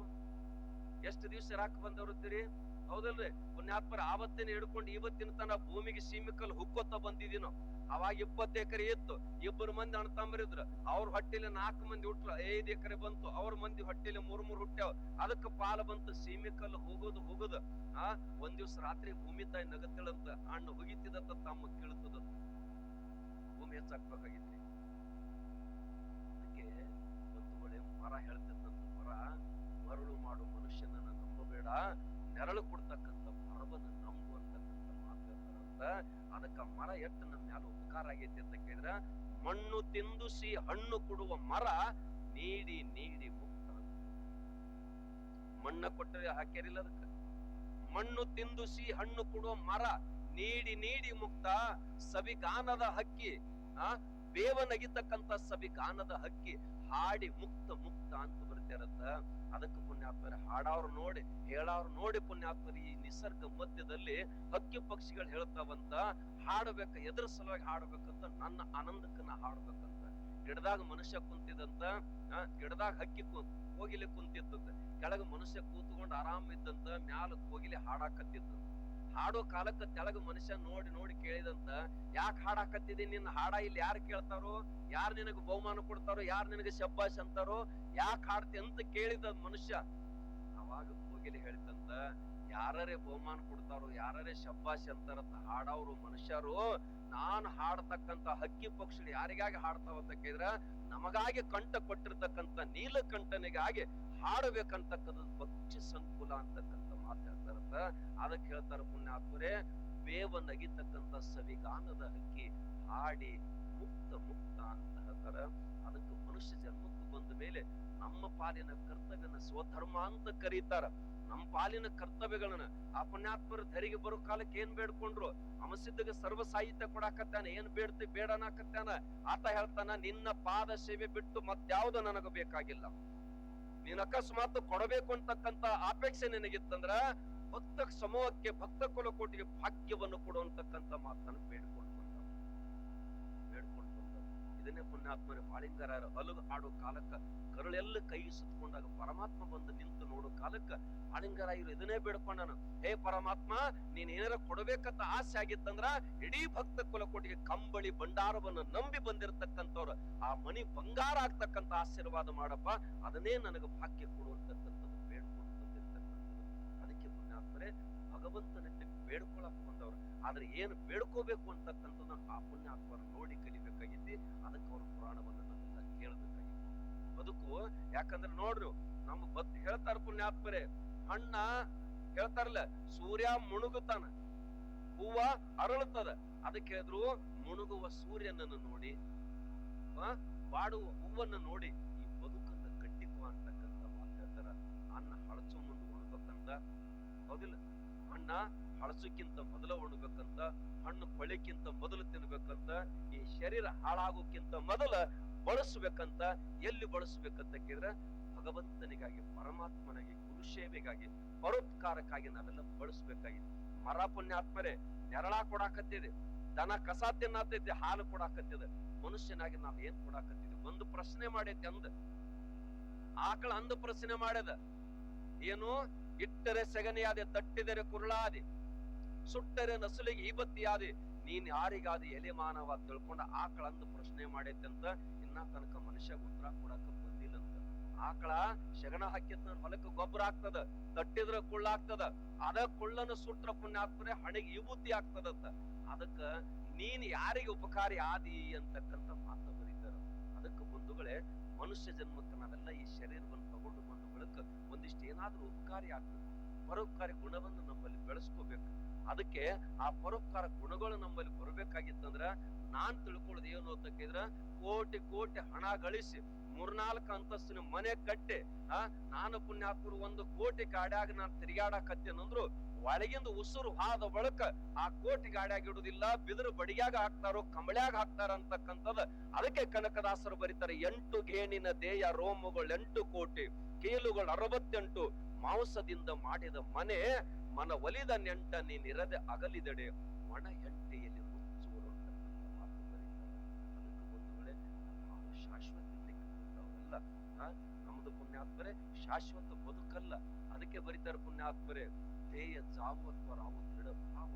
ಎಷ್ಟು ದಿವಸ ರಾಕ್ ಬಂದವ್ರದ್ದೀರಿ? ಹೌದಲ್ರಿ ಪುಣ್ಯಾತ್ಮರ ಆವತ್ತಿನ ಹಿಡ್ಕೊಂಡು ಇವತ್ತಿನ ತನ ಭೂಮಿಗೆ ಸೀಮಿಕಲ್ ಹುಕ್ಕೋತ ಬಂದಿದೀನೋ ಅವಾಗ ಇಪ್ಪತ್ತು ಎಕರೆ ಇತ್ತು. ಇಬ್ಬರು ಮಂದಿ ಅಣ್ತಂಬರಿದ್ರು ಅವ್ರ ಹೊಟ್ಟೆಲಿ ನಾಲ್ಕು ಮಂದಿ ಹುಟ್ರ. ಐದ್ ಎಕರೆ ಬಂತು. ಅವ್ರ ಮಂದಿ ಹೊಟ್ಟೆಲಿ ಮೂರ್ ಮೂರ್ ಹುಟ್ಟ್ಯಾವ. ಅದಕ್ಕೆ ಪಾಲ ಬಂತು. ಸೀಮಿಕಲ್ ಹೋಗೋದು ಹೋಗುದು. ಆ, ಒಂದ್ ದಿವ್ಸ ರಾತ್ರಿ ಭೂಮಿ ತಾಯಿ ನಗತ್ತಳಂತ ಅಣ್ಣ ಹುಗಿತಿದತ್ತ ತಮ್ಮ ಕೀಳ್ತದ ಭೂಮಿ ಹೆಚ್ಚಾಕ್ಬೇಕಾಗಿತ್ರಿ ಅದಕ್ಕೆ ಬಂಧುಗಳೇ ಮರ ಹೇಳ್ತಕ್ಕಂಥ ಮರ ಮರಳು ಮಾಡು ಮನುಷ್ಯನನ್ನ ನಂಬಬೇಡ. ನೆರಳು ಕೊಡ್ತಕ್ಕಂಥ ಮರವನ್ನ ನಂಬು ಅಂತಕ್ಕಂಥ ಮಾತು ಹೇಳ್ತಾರಂತ ಅದಕ್ಕ ಮರ ಎಷ್ಟು ನಮ್ಮ ಮ್ಯಾಲ ಉಪಕಾರ ಆಗೈತಿ ಅಂತ ಕೇಳಿದ್ರ, ಮಣ್ಣು ತಿಂದುಸಿ ಹಣ್ಣು ಕೊಡುವ ಮರ ನೀಡಿ ನೀಡಿ ಮುಕ್ತ ಮಣ್ಣ ಕೊಟ್ಟರೆ ಹಾಕ್ಯಾರಿಲ್ಲ ಅದಕ್ಕ. ಮಣ್ಣು ತಿಂದುಸಿ ಹಣ್ಣು ಕೊಡುವ ಮರ ನೀಡಿ ನೀಡಿ ಮುಕ್ತ. ಸವಿಗಾನದ ಹಕ್ಕಿ ಆ ಬೇವನಗಿತಕ್ಕಂತ ಸವಿಗಾನದ ಹಕ್ಕಿ ಹಾಡಿ ಮುಕ್ತ ಮುಕ್ತ ಅಂತ ಬರ್ತಿರತ್ತ ಅದಕ್ಕೆ ಪುಣ್ಯಾತ್ಮರ, ಹಾಡವ್ರು ನೋಡಿ, ಹೇಳವ್ರು ನೋಡಿ ಪುಣ್ಯಾತ್ಮರ, ಈ ನಿಸರ್ಗ ಮಧ್ಯದಲ್ಲಿ ಹಕ್ಕಿ ಪಕ್ಷಿಗಳು ಹೇಳ್ತಾವಂತ, ಹಾಡಬೇಕ, ಎದ್ರ ಸಲುವಾಗಿ ಹಾಡಬೇಕಂತ ನನ್ನ ಆನಂದಕ್ಕನ್ನ ಹಾಡ್ಬೇಕಂತ. ಗಿಡದಾಗ ಮನುಷ್ಯ ಕುಂತಿದಂತ ಗಿಡದಾಗ ಹಕ್ಕಿ ಕೋಗಿಲೆ ಕುಂತಿದ್ದಂತ ಕೆಳಗ ಮನುಷ್ಯ ಕೂತ್ಕೊಂಡು ಆರಾಮ ಇದ್ದಂತ, ಮ್ಯಾಲ ಕೋಗಿಲೆ ಹಾಡಾಕತ್ತಿದ್ದ ಹಾಡೋ ಕಾಲಕ್ಕ ತೆಳಗ ಮನುಷ್ಯ ನೋಡಿ ನೋಡಿ ಕೇಳಿದಂತ, ಯಾಕೆ ಹಾಡಾಕತ್ತಿದಿ ನಿನ್ನ ಹಾಡ ಇಲ್ಲಿ ಯಾರು ಕೇಳ್ತಾರೋ, ಯಾರು ನಿನಗ ಬಹುಮಾನ ಕೊಡ್ತಾರೋ, ಯಾರು ನಿನಗೆ ಶಬ್ಬಾಶ್ ಅಂತಾರೋ, ಯಾಕೆ ಹಾಡ್ತಿ ಅಂತ ಕೇಳಿದ ಮನುಷ್ಯ ಅವಾಗ ಕೋಗಿಲೆ ಹೇಳಿದಂತ ಯಾರೇ ಬಹುಮಾನ ಕೊಡ್ತಾರೋ ಯಾರೇ ಶಬ್ಬಾಷ್ ಅಂತಾರಂತ ಹಾಡವ್ರು ಮನುಷ್ಯರು, ನಾನು ಹಾಡ್ತಕ್ಕಂತ ಹಕ್ಕಿ ಪಕ್ಷಿಗಳು ಯಾರಿಗಾಗಿ ಹಾಡ್ತಾವ ಅಂತ ಕೇಳಿದ್ರ, ನಮಗಾಗಿ ಕಂಠ ಕೊಟ್ಟಿರ್ತಕ್ಕಂತ ನೀಲಕಂಠನಿಗಾಗಿ ಹಾಡಬೇಕಂತಕ್ಕಂಥ ಪಕ್ಷಿ ಸಂಕುಲ ಅಂತಕ್ಕಂಥ ಮಾತು ಹೇಳ್ತಾರಂತ. ಅದಕ್ಕೆ ಹೇಳ್ತಾರ ಪುಣ್ಯಾತ್ಮರೇ, ಬೇವ ನಗಿತಕ್ಕಂತ ಸವಿಗಾನದ ಹಕ್ಕಿ ಹಾಡಿ ಮುಕ್ತ ಮುಕ್ತ ಅಂತ ಹೇಳ್ತಾರ. ಅದಕ್ಕೆ ಮನುಷ್ಯ ಜನ್ಮಕ್ಕೆ ಬಂದ ಮೇಲೆ ನಮ್ಮ ಪಾಲಿನ ಕರ್ತವ್ಯನ ಸ್ವಧರ್ಮ ಅಂತ ಕರೀತಾರ. ನಮ್ಮ ಪಾಲಿನ ಕರ್ತವ್ಯಗಳನ್ನ ಆ ಧರಿಗೆ ಬರೋ ಕಾಲಕ್ಕೆ ಏನ್ ಬೇಡ್ಕೊಂಡ್ರು? ಅಮಸಿದ್ದಾಗ ಸರ್ವ ಸಾಹಿತ್ಯ ಕೊಡಾಕತ್ತಾನ, ಏನ್ ಬೇಡ್ತಿ ಬೇಡನಾಕತ್ತಾನ ಆತ ಹೇಳ್ತಾನ, ನಿನ್ನ ಪಾದ ಸೇವೆ ಬಿಟ್ಟು ಮತ್ಯಾವ್ದು ನನಗ ಬೇಕಾಗಿಲ್ಲ. ನೀನ್ ಅಕಸ್ಮಾತ್ ಕೊಡಬೇಕು ಅಂತಕ್ಕಂತ ಅಪೇಕ್ಷೆ ನಿನಗಿತ್ತಂದ್ರ ಭಕ್ತ ಸಮೂಹಕ್ಕೆ ಭಕ್ತ ಕುಲಕೋಟಿಗೆ ಭಾಗ್ಯವನ್ನು ಕೊಡುವಂತಕ್ಕಂತ ಮಾತನ್ನು ಬಂದ ಇದನ್ನೇ ಪುಣ್ಯಾತ್ಮರ ಬಾಳಿಂಗರ ಅಲುಗು ಹಾಡೋ ಕಾಲಕ್ಕ ಕರುಳೆಲ್ಲ ಕೈ ಸುತ್ತಕೊಂಡಾಗ ಪರಮಾತ್ಮ ಬಂದು ನಿಂತು ನೋಡೋ ಕಾಲಕ್ಕ. ಆಳಿಂಗರಾಯರು ಇದನ್ನೇ ಬೇಡ್ಕೊಂಡನು. ಹೇ ಪರಮಾತ್ಮ ನೀನ್ ಏನಾರ ಕೊಡಬೇಕಂತ ಆಸೆ ಆಗಿತ್ತಂದ್ರ ಇಡೀ ಭಕ್ತ ಕುಲಕೋಟಿಗೆ ಕಂಬಳಿ ಭಂಡಾರವನ್ನ ನಂಬಿ ಬಂದಿರತಕ್ಕಂಥವ್ರು. ಆ ಮನಿ ಬಂಗಾರ ಆಗ್ತಕ್ಕಂತ ಆಶೀರ್ವಾದ ಮಾಡಪ್ಪ. ಅದನ್ನೇ ನನಗೆ ಭಾಗ್ಯ ಕೊಡುವಂತಕ್ಕಂಥದ್ದು ಬೇಡ್ಕೊಂಡು ಬಂದಿರ್ತಕ್ಕಂಥದ್ದು ಅದಕ್ಕೆ ಪುಣ್ಯಾತ್ಮರೇ, ಭಗವಂತನ ಬೇಡ್ಕೊಳಕ್ ಬಂದವ್ರು. ಆದ್ರೆ ಏನು ಬೇಡ್ಕೋಬೇಕು ಅಂತಕ್ಕಂಥದ್ದು ಆ ಪುಣ್ಯಾತ್ಮರು ನೋಡಿ ಕಲಿಬೇಕಾಗಿದ್ದಿ ಅದಕ್ಕೆ ಅವರು ಪುರಾಣವನ್ನು ನಾವೆಲ್ಲ ಕೇಳಬೇಕಾಗಿತ್ತು. ಬದುಕು, ಯಾಕಂದ್ರೆ ನೋಡ್ರು ನಮ್ಮ ಬದ್ ಹೇಳ್ತಾರ ಪುಣ್ಯಾತ್ಮರೇ. ಹಣ್ಣ ಹೇಳ್ತಾರಲ್ಲ, ಸೂರ್ಯ ಮುಣುಗುತ್ತಾನ. ಹೂವ ಅರಳುತ್ತದ. ಅದಕ್ಕೆ ಹೇಳಿದ್ರು, ಮುಣುಗುವ ಸೂರ್ಯನನ್ನು ನೋಡಿ ಬಾಡುವ ಹೂವನ್ನು ನೋಡಿ, ಈ ಬದುಕನ್ನ ಕಟ್ಟಿಕೋ ಅಂತಕ್ಕಂಥ ಮಾತು ಹೇಳ್ತಾರ. ಅನ್ನ ಹಳಚೋ ಮುಂದೆ ಉಣ್ಬೇಕಂತ. ಹೌದಿಲ್ಲ? ಅಣ್ಣ ಹಳಸಕ್ಕಿಂತ ಮೊದಲ ಉಣ್ಬೇಕಂತ ಹಣ್ಣು ಪಳಿಕ್ಕಿಂತ ಮೊದಲು ತಿನ್ಬೇಕಂತ, ಈ ಶರೀರ ಹಾಳಾಗೋಕ್ಕಿಂತ ಮೊದಲ ಬಳಸ್ಬೇಕಂತ, ಎಲ್ಲಿ ಬಳಸ್ಬೇಕಂತ ಕೇಳಿದ್ರೆ ಭಗವಂತನಿಗಾಗಿ ಪರಮಾತ್ಮನಿಗೆ ಗುರು ಸೇವೆಗಾಗಿ ಪರೋಪಕಾರಕ್ಕಾಗಿ ನಾವೆಲ್ಲ ಬಳಸ್ಬೇಕಾಗಿದೆ. ಮರ ಪುಣ್ಯಾತ್ಮರೇ, ನೆರಳ ಕೊಡಾಕತ್ತಿದೆ ದನ ಕಸ ತಿನ್ನತೈತಿ, ಹಾಲು ಕೊಡಾಕತ್ತಿದೆ ಮನುಷ್ಯನಾಗಿ ನಾವ್ ಏನ್ ಕೊಡಾಕತ್ತಿದ್ವಿ ಒಂದು ಪ್ರಶ್ನೆ ಮಾಡೈತಿ ಅಂದ. ಆಕಳ ಅಂದ ಪ್ರಶ್ನೆ ಮಾಡ್ಯದ ಏನು? ಇಟ್ಟರೆ ಸೆಗನಿಯಾದೆ ತಟ್ಟಿದರೆ ಕುರುಳಾದೆ, ಸುಟ್ಟರೆ ನಸುಲಿಗೆ ಈಬತ್ತಿಯಾದೆ, ನೀನ್ ಯಾರಿಗಾದ ಎಲೆ ಮಾನವ ತಿಳ್ಕೊಂಡ ಆಕಳ ಅಂತ ಪ್ರಶ್ನೆ ಮಾಡೈತೆ ಅಂತ ಇನ್ನ ತನಕ ಮನುಷ್ಯ ಉತ್ತರ ಕೊಡಾಕ ಬಂದಿಲ್ಲಂತ ಆಕಳ ಶಗಣ ಹಾಕಿದ್ ಹೊಲಕ್ಕೆ ಗೊಬ್ಬರ ಆಗ್ತದ, ತಟ್ಟಿದ್ರ ಕುಳ್ಳಾಗ್ತದ ಅದ ಕುಳ್ಳನ ಸುಟ್ರ ಆಗ್ತದೆ ಹಣೆಗೆ ವಿಭೂತಿ ಆಗ್ತದಂತ ಅದಕ್ಕ ನೀನ್ ಯಾರಿಗೆ ಉಪಕಾರಿ ಆದಿ ಅಂತಕ್ಕಂಥ ಮಾತು ಬರೀತಾರ. ಅದಕ್ಕೆ ಬಂಧುಗಳೇ, ಮನುಷ್ಯ ಜನ್ಮಕ್ಕೆ ನಾವೆಲ್ಲ ಈ ಶರೀರವನ್ನು ಒಂದಿಷ್ಟು ಏನಾದ್ರೂ ಉಪಕಾರಿ ಆಗ್ತದೆ ಪರೋಪಕಾರಿ ಗುಣವನ್ನು ನಮ್ಮಲ್ಲಿ ಬೆಳೆಸ್ಕೋಬೇಕು. ಅದಕ್ಕೆ ಆ ಪರೋಪಕಾರ ಗುಣಗಳು ನಮ್ಮಲ್ಲಿ ಬರಬೇಕಾಗಿತ್ತಂದ್ರ ನಾನ್ ತಿಳ್ಕೊಳ್ಳೋದು ಏನು ಅಂತ ಕೇಳಿದ್ರ ಕೋಟಿ ಕೋಟಿ ಹಣ ಗಳಿಸಿ ಮೂರ್ನಾಲ್ಕು ಅಂತಸ್ತಿನ ಮನೆ ಕಟ್ಟಿ, ಆ, ನಾನು ಪುಣ್ಯಾತ್ಮರು ಒಂದು ಕೋಟಿ ಗಾಡ್ಯಾಗ ನಾನು ತಿರುಗಾಡಕತ್ತೇನಂದ್ರು ಒಳಗಿಂದ ಉಸುರು ಹಾದ ಬಳಕ ಆ ಕೋಟಿ ಗಾಡ್ಯಾಗ ಇಡುದಿಲ್ಲ ಬಿದಿರು ಬಡಿಯಾಗ ಹಾಕ್ತಾರೋ, ಕಂಬಳ್ಯಾಗ ಹಾಕ್ತಾರ ಅಂತಕ್ಕಂಥದ್ದು. ಅದಕ್ಕೆ ಕನಕದಾಸರು ಬರೀತಾರೆ, ಎಂಟು ಗೇಣಿನ ದೇಯ ರೋಮಗಳು ಎಂಟು ಕೋಟಿ. ಕೀಲುಗಳು ಅರವತ್ತೆಂಟು ಮಾಂಸದಿಂದ ಮಾಡಿದ ಮನೆ ಮನ ಒಲಿದ ನೆಂಟ ನೀನಿರದೆ ಅಗಲಿದಡೆ ಒಣ ಹೆಂಟೆಯಲ್ಲಿ ಶಾಶ್ವತ ನಮ್ದು ಪುಣ್ಯಾತ್ಮರೇ ಶಾಶ್ವತ ಬದುಕಲ್ಲ. ಅದಕ್ಕೆ ಬರೀತಾರೆ ಪುಣ್ಯಾತ್ಮರೇ. ಧ್ಯೇಯ ಜಾವತ್ವ ರಾವು ದೃಢ ಭಾವ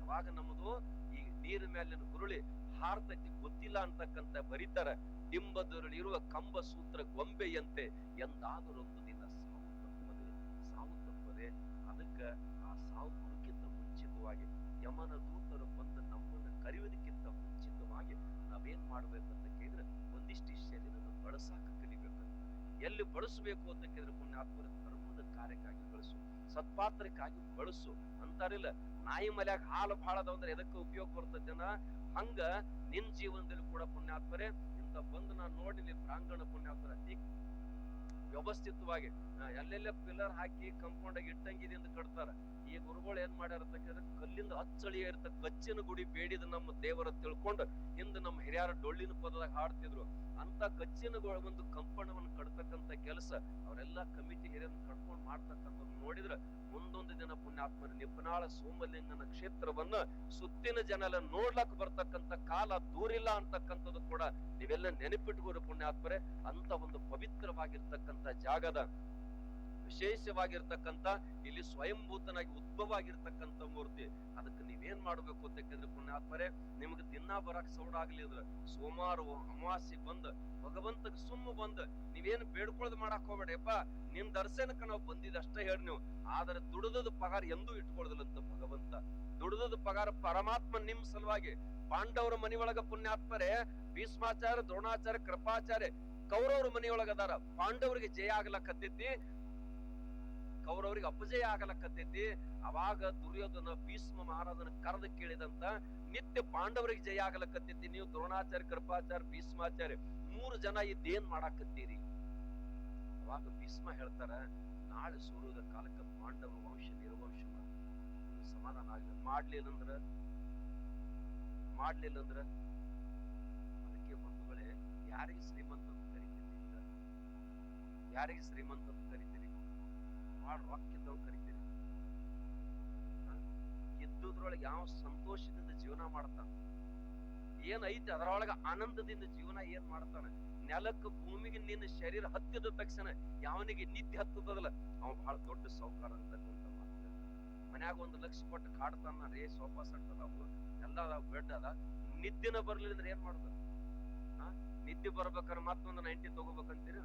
ಯಾವಾಗ ನಮ್ಮದು ಈ ನೀರ ಮೇಲಿನ ಗುರುಳಿ ಹಾರ್ತೈತಿ ಗೊತ್ತಿಲ್ಲ ಅಂತಕ್ಕಂಥ ಬರೀತಾರ ಡಿಂಬದಲ್ಲಿರುವ ಕಂಬ ಸೂತ್ರ ಗೊಂಬೆಯಂತೆ ಎಂದಾದರೊಂದು ದಿನ ಸಾವು ತಪ್ಪದೆ ಸಾವು ತಪ್ಪದೆ ಅದಕ್ಕ ಆ ಸಾವು ಬರುಕ್ಕಿಂತ ಮುಂಚಿತವಾಗಿ ಯಮನ ದೂತರು ಬಂದು ನಮ್ಮನ್ನ ಕರೆಯುವುದಕ್ಕಿಂತ ಮುಂಚಿತವಾಗಿ ನಾವೇನ್ ಮಾಡ್ಬೇಕಂತ ಕೇಳಿದ್ರೆ ಒಂದಿಷ್ಟು ಶರೀರನ ಬಳಸಾಕ ಕಲಿಬೇಕಂತ. ಎಲ್ಲಿ ಬಳಸಬೇಕು ಅಂತ ಕೇಳಿದ್ರೆ ಪುಣ್ಯಾತ್ಮರ ಧರ್ಮದ ಕಾರ್ಯಕ್ಕಾಗಿ ಬಳಸು ಸತ್ಪಾತ್ರಕ್ಕಾಗಿ ಬಳಸು. ಅಂತಾರಿಲ್ಲ, ನಾಯಿ ಮಲ್ಯಾಗ ಹಾಲು ಭಾಳ ಅಂದ್ರೆ ಎದಕ್ಕೆ ಉಪಯೋಗ ಜನ? ಹಂಗ ನಿನ್ ಜೀವನದಲ್ಲಿ ಕೂಡ ಪುಣ್ಯಾತ್ಮರೇ ಇಂತ ಬಂದು ನಾನು ನೋಡಿಲಿ ಪ್ರಾಂಗಣ ಪುಣ್ಯಾತ್ಮರ ಅತಿ ವ್ಯವಸ್ಥಿತವಾಗಿ ಎಲ್ಲೆಲ್ಲ ಪಿಲ್ಲರ್ ಹಾಕಿ ಕಂಪೌಂಡ್ ಆಗಿ ಇಟ್ಟಂಗಿದೆ ಅಂತ ಕಟ್ತಾರ. ಈ ಗುರುಗಳು ಏನ್ ಮಾಡ್ಯಾರ ಅಂತ ಕೇಳಿದ್ರೆ ಕಲ್ಲಿಂದ ಅಚ್ಚಳಿಯ ಇರ್ತ ಕಚ್ಚಿನ ಗುಡಿ ಬೇಡಿದ ನಮ್ಮ ದೇವರ ತಿಳ್ಕೊಂಡು ಹಿಂದ ನಮ್ಮ ಹಿರಿಯರ ಡೊಳ್ಳಿನ ಪದದಾಗ ಹಾಡ್ತಿದ್ರು. ಅಂತ ಕಚ್ಚಿನ ಒಂದು ಕಂಪನವನ್ನು ಕಟ್ತಕ್ಕಂತ ಕೆಲಸ ಅವರೆಲ್ಲ ಕಮಿಟಿ ಹಿರಿಯರನ್ನ ಕಟ್ಕೊಂಡು ಮಾಡ್ತಕ್ಕಂಥದ್ದು ನೋಡಿದ್ರೆ ಮುಂದೊಂದು ದಿನ ಪುಣ್ಯಾತ್ಮರ ನಿಪ್ಪನಾಳ ಸೋಮಲಿಂಗನ ಕ್ಷೇತ್ರವನ್ನ ಸುತ್ತಿನ ಜನಲ ನೋಡ್ಲಕ್ ಬರ್ತಕ್ಕಂತ ಕಾಲ ದೂರಿಲ್ಲ ಅಂತಕ್ಕಂಥದ್ದು ಕೂಡ ನೀವೆಲ್ಲ ನೆನಪಿಟ್ಕೋರಿ ಪುಣ್ಯಾತ್ಮರೇ. ಅಂತ ಒಂದು ಪವಿತ್ರವಾಗಿರ್ತಕ್ಕಂಥ ಜಾಗದ ವಿಶೇಷವಾಗಿರ್ತಕ್ಕಂಥ, ಇಲ್ಲಿ ಸ್ವಯಂಭೂತನಾಗಿ ಉದ್ಭವ ಆಗಿರ್ತಕ್ಕಂಥ ಮೂರ್ತಿ. ಅದಕ್ಕೆ ನೀವೇನ್ ಮಾಡ್ಬೇಕು ಅಂತ ಕೇಳಿದ್ರೆ ಪುಣ್ಯಾತ್ಮರೇ, ನಿಮ್ಗೆ ದಿನ ಬರಕ್ ಸೌಡ ಆಗ್ಲಿ ಅಂದ್ರೆ. ಸೋಮವಾರ ಅಮಾವಾಸ್ಯೆ ಬಂದ್, ಭಗವಂತಗ್ ಸುಮ್ಮ ಬಂದ್, ನೀವೇನ್ ಬೇಡ್ಕೊಳ್ಳೋದು ಮಾಡಕ್ ಹೋಗ್ಬೇಡಪ್ಪ. ನಿಮ್ ದರ್ಶನಕ್ಕೆ ನಾವು ಬಂದಿದ್ ಅಷ್ಟೇ ಹೇಳಿ ನೀವು. ಆದ್ರೆ ದುಡಿದದ ಪಗಾರ ಎಂದೂ ಇಟ್ಕೊಳ್ಳೋದಿಲ್ಲಂತ ಭಗವಂತ. ದುಡಿದದ ಪಗಾರ ಪರಮಾತ್ಮ ನಿಮ್ ಸಲುವಾಗಿ. ಪಾಂಡವರ ಮನೆಯೊಳಗ ಪುಣ್ಯಾತ್ಮರೇ, ಭೀಷ್ಮಾಚಾರ್ಯ, ದ್ರೋಣಾಚಾರ್ಯ, ಕೃಪಾಚಾರ್ಯ, ಕೌರವ್ರ ಮನೆಯೊಳಗ ಅದಾರ ಪಾಂಡವರಿಗೆ ಜಯ ಆಗ್ಲಕತ್ತೈತಿ. ಕೌರವರಿಗೆ ಅಪಜಯ ಆಗಲಕ್ಕತ್ತೈತಿ ಅವಾಗ ದುರ್ಯೋಧನ ಭೀಷ್ಮ ಮಹಾರಾಜನ ಕರೆದು ಕೇಳಿದಂತ ನಿತ್ಯ ಪಾಂಡವರಿಗೆ ಜಯ ಆಗಲಕ್ಕತ್ತೈತಿ ನೀವು ದ್ರೋಣಾಚಾರ್ಯ, ಕೃಪಾಚಾರ್ಯ, ಭೀಷ್ಮಾಚಾರ್ಯ ಮೂರು ಜನ ಇದ್ದೇನ್ ಮಾಡಾಕತ್ತೀರಿ? ಅವಾಗ ಭೀಷ್ಮ ಹೇಳ್ತಾರ, ನಾಳೆ ಸೂರ್ಯೋದ ಕಾಲಕ್ಕೆ ಪಾಂಡವ ವಂಶ ನಿರ್ವಂಶ ಸಮಾಧಾನ ಆಗ್ಲಿ. ಮಾಡ್ಲಿಲ್ಲ ಅಂದ್ರ ಮಾಡ್ಲಿಲ್ಲ ಅಂದ್ರ ಅದಕ್ಕೆ ಬಂಧುಗಳೇ, ಯಾರಿಗೆ ಶ್ರೀಮಂತ? ಯಾರಿಗೆ ಶ್ರೀಮಂತ ರೊಕ್ಕ ಇದ್ದವ್ ಕರಿತೀರಿ? ಇದ್ದುದ್ರೊಳಗೆ ಯಾವ ಸಂತೋಷದಿಂದ ಜೀವನ ಮಾಡ್ತಾನ? ಏನ್ ಐತಿ ಅದರೊಳಗ ಆನಂದದಿಂದ ಜೀವನ ಏನ್ ಮಾಡ್ತಾನೆ? ನೆಲಕ್ಕೆ ಭೂಮಿಗೆ ನಿನ್ನ ಶರೀರ ಹತ್ತಿದ ತಕ್ಷಣ ಯಾವನಿಗೆ ನಿದ್ದೆ ಹತ್ತದಲ್ಲ ಅವ ಬಹಳ ದೊಡ್ಡ ಸೌಕಾರ ಅಂತಕ್ಕಂಥ ಮಾತು ಮನ್ಯಾಗ ಒಂದು ಲಕ್ಷ ಕೊಟ್ಟು ಕಾಡ್ತಾನ ರೇ ಸೋಫಾ ಸೆಟ್ ಅದಾವು, ಎಲ್ಲ ಅದಾವ, ಬೆಡ್ ಅದ, ನಿದ್ದೆನ ಬರ್ಲಿಲ್ಲ ಅಂದ್ರೆ ಏನ್ ಮಾಡುದ? ನಿದ್ದೆ ಬರ್ಬೇಕಾದ್ರೆ ಮತ್ತೊಂದು ನೈಂಟಿ ತಗೋಬೇಕಂತೀರಿ?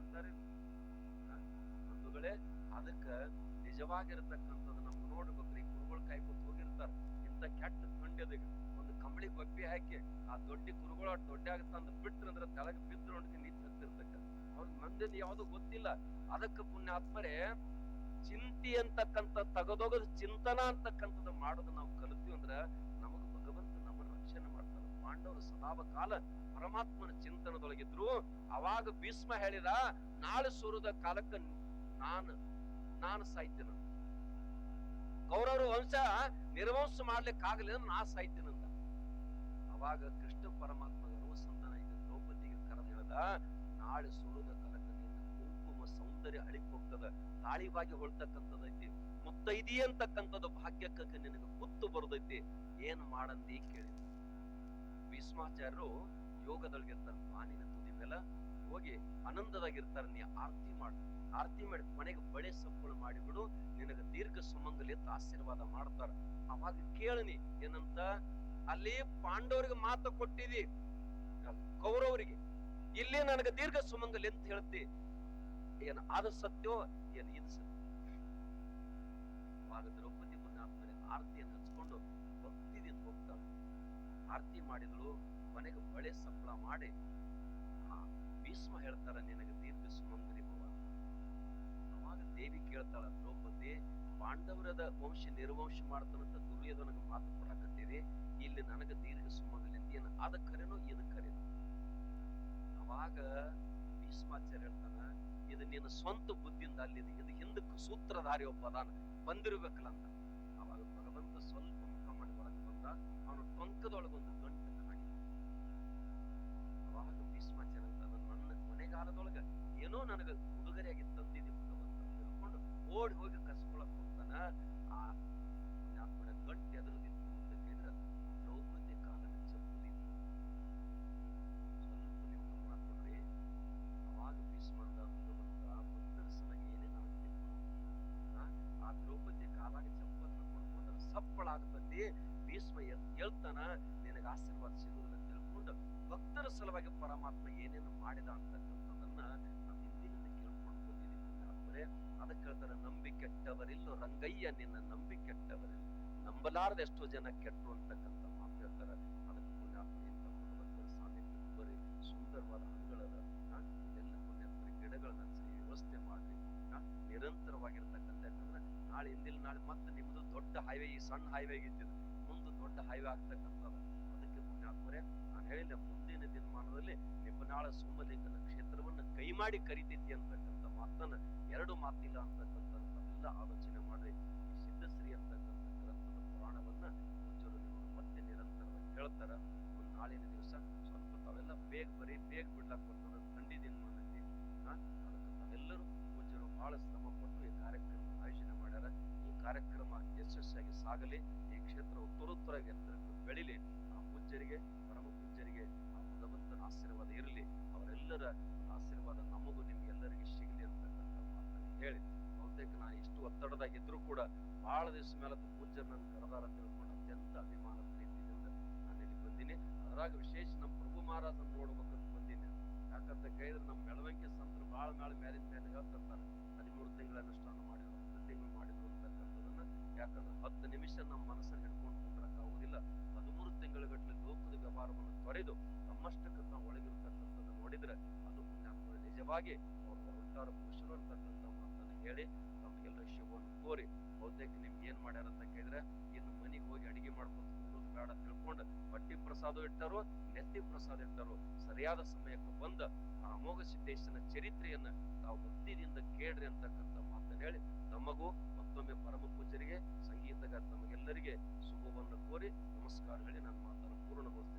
ಅಂತಾರೆ. ಬಂಧುಗಳೇ ಅದಕ್ಕ ನಿಜವಾಗಿರ್ತಕ್ಕಂಥದ್ದು ನಮ್ಗೆ ನೋಡ್ಬೇಕ್ರಿ. ಕುರುಗಳು ಕಾಯ್ಕೊತ್ ಹೋಗಿರ್ತಾರ. ಇಂತ ಕೆಟ್ಟ ಕಂಡ್ಯದಾಗ ಒಂದು ಕಂಬಳಿ ಬಪ್ಪಿ ಹಾಕಿ, ಆ ದೊಡ್ಡ ಕುರುಗಳ ದೊಡ್ಡ ತಂದು ಬಿಟ್ರಂದ್ರ ತೆಳಗ ಬಿದ್ರು ಅಂತ ನಿಂತು ಹತ್ತಿರ್ತಕ್ಕ ಅವ್ರ ಮಂದಿದ್ ಯಾವ್ದು ಗೊತ್ತಿಲ್ಲ. ಅದಕ್ಕೆ ಪುಣ್ಯಾತ್ಮರೇ, ಚಿಂತಿ ಅಂತಕ್ಕಂಥ, ತಗದೋಗದ ಚಿಂತನ ಅಂತಕ್ಕಂಥದ್ದು ಮಾಡೋದು ನಾವು ಕಲಿತೀವಿ ಅಂದ್ರ ನಮಗ ಭಗವಂತ ನಮ್ಮ ರಕ್ಷಣೆ ಮಾಡ್ತಾರ ಪಾಂಡವರು ಸದಾವ ಕಾಲ ಪರಮಾತ್ಮನ ಚಿಂತನದೊಳಗಿದ್ರು. ಅವಾಗ ಭೀಷ್ಮ ಹೇಳಿದ, ನಾಳೆ ಸೂರ್ಯದ ಕಾಲಕ್ಕ ನಾನು ನಾನು ಸಾಯ್ತೇನೆ ಕೌರವರ ವಂಶ ನಿರ್ವಂಶ ಮಾಡ್ಲಿಕ್ಕೆ ಆಗಲಿಲ್ಲ ನಾ ಸಾಯ್ತೇನಂತ ಅವಾಗ ಕೃಷ್ಣ ಪರಮಾತ್ಮ ಗರ್ವಸಂತಾನ ಈಗ ದ್ರೌಪದಿಗೆ ಕರೆದು ನಾಳೆ ಕಾಲಕ್ಕ ನಿನ್ನ ಕುಂಕುಮ ಸೌಂದರ್ಯ ಅಳಿಕ್ ಹೋಗ್ತದ ತಾಳಿವಾಗಿ ಹೊಳ್ತಕ್ಕಂಥದ್ದೈತಿ, ಮುತ್ತೈದಿ ಅಂತಕ್ಕಂಥದ್ದು ಭಾಗ್ಯಕ್ಕೆ ನಿನಗೆ ಕುತ್ತು ಬರುದೈತಿ, ಏನ್ ಮಾಡಂದಿ ಭೀಸ್ಮಾಚಾರ್ಯರು ಯೋಗದೊಳಗೆ ತನ್ನ ಮಾನಿನ ತುದಿ ಮೇಲೆ ಹೋಗಿ ಆನಂದದಾಗಿರ್ತಾರ, ನೀ ಆರತಿ ಮಾಡು. ಆರತಿ ಮಾಡಿ ಕೊನೆಗೆ ಬಳೆ ಸಪ್ಪಳು ಮಾಡಿಬಿಡು, ನಿನಗ ದೀರ್ಘ ಸುಮಂಗಲಿ ಆಶೀರ್ವಾದ ಮಾಡ್ತಾರ. ಅವಾಗ ಕೇಳನಿ, ಏನಂತ? ಅಲ್ಲಿ ಪಾಂಡವರಿಗೆ ಮಾತು ಕೊಟ್ಟಿದಿ. ಕೌರವರಿಗೆ. ಇಲ್ಲಿ ನನಗೆ ದೀರ್ಘ ಸುಮಂಗಲಿ ಅಂತ ಹೇಳ್ತಿ. ಏನ್ ಆದ ಸತ್ಯೋ, ಏನ್ ಇದು ಸತ್ಯ? ದ್ರೌಪದಿ ಪುಣ್ಯಾತ್ಮನೆ ಆರತಿಯನ್ನು ಹಚ್ಕೊಂಡು ಭಕ್ತಿದಿಂದ ಹೋಗ್ತಾಳೆ. ಆರತಿ ಮಾಡಿದಳು, ಮನೆಗೆ ಬಳೆ ಸಪ್ಪಳ ಮಾಡಿ ಹೇಳ್ತಾರ, ನಿನಗೆ ದೀರ್ಘ ಸುಮಂಗಲಿ ಭವ. ಅವಾಗ ದೇವಿ ಕೇಳ್ತಾಳ, ದ್ರೌಪದಿ, ಪಾಂಡವರದ ವಂಶ ನಿರ್ವಂಶ ಮಾಡ್ತಾನಂತ ದುರ್ಯೋಧನಗ ಮಾತು ಕೊಡಕತ್ತೀರಿ. ಇಲ್ಲಿ ನನಗೆ ದೀರ್ಘ ಏನು ಅದ ಕರೆನೋ ಇದು ಕರೆನೋ. ಅವಾಗ ಭೀಷ್ಮಾಚಾರ್ಯ ಹೇಳ್ತಾನ, ಇದು ನಿನ್ನ ಸ್ವಂತ ಬುದ್ಧಿಯಿಂದ ಅಲ್ಲಿ ಇದು. ಹಿಂದಕ್ಕೆ ಸೂತ್ರಧಾರಿ ಒಬ್ಬ ಅದಾನ, ಬಂದಿರ್ಬೇಕಲ್ಲ ಅಂತ. ಅವಾಗ ಭಗವಂತ ಸ್ವಲ್ಪ ಮುಖ ಮಾಡಿ ಒಳಗೆ ಬಂದ, ಅವನು ಟೊಂಕದೊಳಗೊಂದು ಕಾಲದೊಳಗ ಏನೋ ನನಗೆ ಉಡುಗೊರೆಯಾಗಿ ತಂದಿದೆ ಭಗವಂತ ಓಡಿ ಹೋಗಿ ಕಸ್ಕೊಳಕ್ ಹೋಗ್ತಾನ. ಆ ಪುಣ್ಯಾತ್ಮನ ಗಂಟೆ ಎದುರದಿತ್ತು ಅಂತ ಕೇಳಿದ್ರ ದ್ರೌಪದಿ ಕಾಲನ ಚಪ್ಪುಲಿತ್ತು ಸ್ವಲ್ಪ ನೀವು ಕೊಡ್ರಿ. ಅವಾಗ ಭೀಷ್ಮಂದ ಭಗವಂತ ಭಕ್ತರ ಸಲ ಏನೇನು ಆಗ್ತಿಲ್ಲ ಆ ದ್ರೌಪದಿ ಕಾಲಾಗ ಚಪ್ಪಲ್ ಹಾಕೊಂಡ್ಕೊಂಡ್ರೆ ಸಪ್ಪಳಾಗ್ತತಿ ಭೀಷ್ಮ ಹೇಳ್ತಾನ, ನಿನಗೆ ಆಶೀರ್ವಾದ ಸಿಗುವುದನ್ನು ತಿಳ್ಕೊಂಡು ಭಕ್ತರ ಸಲುವಾಗಿ ಪರಮಾತ್ಮ ಏನೇನು ಮಾಡಿದ ಅಂತಕ್ಕಂಥ ಕೇಳ್ಕೊಂಡು ಬಂದಿದ್ದೀವಿ ಆದರೆ ಅದಕ್ಕೆ ಹೇಳ್ತಾರೆ ನಂಬಿ ಕೆಟ್ಟವರಿಲ್ಲ ರಂಗಯ್ಯ ನಿನ್ನ ನಂಬಿ ಕೆಟ್ಟವರಿಲ್ಲ ನಂಬಲಾರದ ಎಷ್ಟೋ ಜನ ಕೆಟ್ಟರು ಅಂತಕ್ಕಂಥ ಮಾತು ಹೇಳ್ತಾರೆ ಅದಕ್ಕೆ ಪುಣ್ಯಾತ್ಮರಿಂದ ಭಗವಂತನ ಸಾನ್ನಿಧ್ಯ ಬರೀ ಸುಂದರವಾದ ಹಣ್ಣುಗಳದ ಎಲ್ಲ ಪುಣ್ಯಾತ್ಮ ಗಿಡಗಳನ್ನ ವ್ಯವಸ್ಥೆ ಮಾಡಿ ನಿರಂತರವಾಗಿರ್ತಕ್ಕಂಥ ಯಾಕಂದ್ರೆ ನಾಳೆ ಹಿಂದಿನ ನಾಳೆ ಮತ್ತೆ ನಿಮ್ಮದು ದೊಡ್ಡ ಹೈವೇ ಈ ಸಣ್ಣ ಹೈವೇ ಇದ್ದಿದ್ದು ಮುಂದೆ ದೊಡ್ಡ ಹೈವೇ ಆಗ್ತಕ್ಕಂಥದ್ದು ಅದಕ್ಕೆ ಪುಣ್ಯಾತ್ಮರೇ ನಾನು ಹೇಳಿದ ಮುಂದಿನ ದಿನಮಾನದಲ್ಲಿ ನಿಪುಣಾಳ ಸೋಮಲಿಂಗನ ಕ್ಷೇತ್ರವನ್ನ ಕೈ ಮಾಡಿ ಕರಿತೈತಿ ಅಂತಕ್ಕಂಥ ಮಾತನ್ನ ಎರಡು ಮಾತಿಲ್ಲ ಅಂತಕ್ಕಂಥದ್ದೆಲ್ಲ ಆಲೋಚನೆ ಮಾಡಿ ಈ ಸಿದ್ಧಶ್ರೀ ಅಂತಕ್ಕಂಥ ಗ್ರಂಥದ ಪುರಾಣವನ್ನ ನಿಮಗೆ ಮತ್ತೆ ನಿರಂತರವಾಗಿ ಹೇಳ್ತಾರ. ನಾಳಿನ ದಿವಸ ಸ್ವಲ್ಪ ತಾವೆಲ್ಲ ಬೇಗ ಬರೀ ಬೇಗ ಬಿಡ್ಲಾಕ್ ಬರ್ತದ ಥಂಡಿ ದಿನ ಮಾಡೈತಿ ಹಾ? ಅದಕ್ಕೆ ತಾವೆಲ್ಲರೂ ಪೂಜ್ಯರು ಬಹಳ ಶ್ರಮ ಪಟ್ಟು ಈ ಕಾರ್ಯಕ್ರಮ ಆಯೋಜನೆ ಮಾಡ್ಯಾರ. ಈ ಕಾರ್ಯಕ್ರಮ ಯಶಸ್ವಿಯಾಗಿ ಸಾಗಲಿ. ಈ ಕ್ಷೇತ್ರ ಉತ್ತರೋತ್ತರ ಎತ್ತರಕ್ಕೆ ಬೆಳಿಲಿ. ಆ ಪೂಜ್ಯರಿಗೆ ಪರಮ ಪೂಜ್ಯರಿಗೆ ಆ ಭಗವಂತನ ಆಶೀರ್ವಾದ ಇರಲಿ. ಅವರೆಲ್ಲರ ಆಶೀರ್ವಾದ ನಮಗೂ ನಿಮ್ಗೆಲ್ಲರಿಗೆ ಸಿಗಲಿ ಅಂತಕ್ಕಂಥ ಮಾತನ್ನು ಹೇಳಿ ಬಹುತೇಕ ನಾನು ಇಷ್ಟು ಒತ್ತಡದಾಗಿದ್ರು ಕೂಡ ಬಹಳ ದಿವಸ ಮೇಲೆ ಪೂಜ್ಯನನ್ನು ನನ್ನ ಕರೆದಾರ ತಿಳ್ಕೊಂಡು ಅತ್ಯಂತ ಅಭಿಮಾನ ಪ್ರೀತಿಯಿಂದ ನಾನು ಇಲ್ಲಿ ಬಂದೀನಿ. ಅದ್ರಾಗ ವಿಶೇಷ ನಮ್ಮ ಪ್ರಭು ಮಹಾರಾಜನ್ ನೋಡ್ಬೇಕಂತ ಬಂದೀನಿ. ಯಾಕಂತ ಕೇಳಿದ್ರೆ ನಮ್ಮ ಬೆಳವಣಿಗೆ ಸಂತರು ಬಹಳ ಮೇಲೆ ಮ್ಯಾಲಿನ ಮೇಲೆ ಹೇಳ್ತಿರ್ತಾರೆ. ಹದಿಮೂರು ತಿಂಗಳ ಅನುಷ್ಠಾನ ಮಾಡಿದ್ರು, ಹತ್ತು ತಿಂಗಳು ಮಾಡಿದ್ರು ಅಂತಕ್ಕಂಥದನ್ನ. ಯಾಕಂದ್ರೆ ಹತ್ತು ನಿಮಿಷ ನಮ್ಮ ಮನಸ್ಸನ್ನು ಹಿಡ್ಕೊಂಡು ಕುಂದ್ರಕ್ ಆಗುದಿಲ್ಲ. ಹದಿಮೂರು ತಿಂಗಳ ಗಟ್ಟಲೆ ಲೋಕದ ವ್ಯವಹಾರವನ್ನು ತೊರೆದು ತಮ್ಮಷ್ಟಕ್ಕೆ ತಾವು ಒಳಗಿರ್ತಕ್ಕಂಥದ್ದು ನೋಡಿದ್ರೆ ಅದು ಅವರು ಅವ್ರು ಪುರುಷರು ಅಂತಕ್ಕಂಥ ಮಾತನ್ನು ಹೇಳಿ ನಮಗೆಲ್ಲ ಶುಭವನ್ನು ಕೋರಿ ಬಹುತೇಕ ನಿಮ್ಗೆ ಏನ್ ಮಾಡ್ಯಾರ ಅಂತ ಕೇಳಿದ್ರೆ ಇನ್ನು ಮನೆಗೆ ಹೋಗಿ ಅಡಿಗೆ ಮಾಡ್ಕೊಂಡು ಕೂಡೋದು ಬೇಡ ತಿಳ್ಕೊಂಡು ಬಟ್ಟಿ ಪ್ರಸಾದ ಇಟ್ಟರು, ನೆತ್ತಿ ಪ್ರಸಾದ ಇಟ್ಟರು, ಸರಿಯಾದ ಸಮಯಕ್ಕೆ ಬಂದ ಆ ಅಮೋಘ ಸಿದ್ದೇಶನ ಚರಿತ್ರೆಯನ್ನ ತಾವು ಭಕ್ತಿಯಿಂದ ಕೇಳ್ರಿ ಅಂತಕ್ಕಂಥ ಮಾತನ್ನ ಹೇಳಿ ತಮಗೂ ಮತ್ತೊಮ್ಮೆ ಪರಮ ಪೂಜರಿಗೆ ಸಂಗೀತಗಾರ ತಮಗೆಲ್ಲರಿಗೆ ಶುಭವನ್ನು ಕೋರಿ ನಮಸ್ಕಾರ ಹೇಳಿ ನನ್ನ ಮಾತನ್ನು ಪೂರ್ಣಗೊಳಿಸ್ತೀನಿ.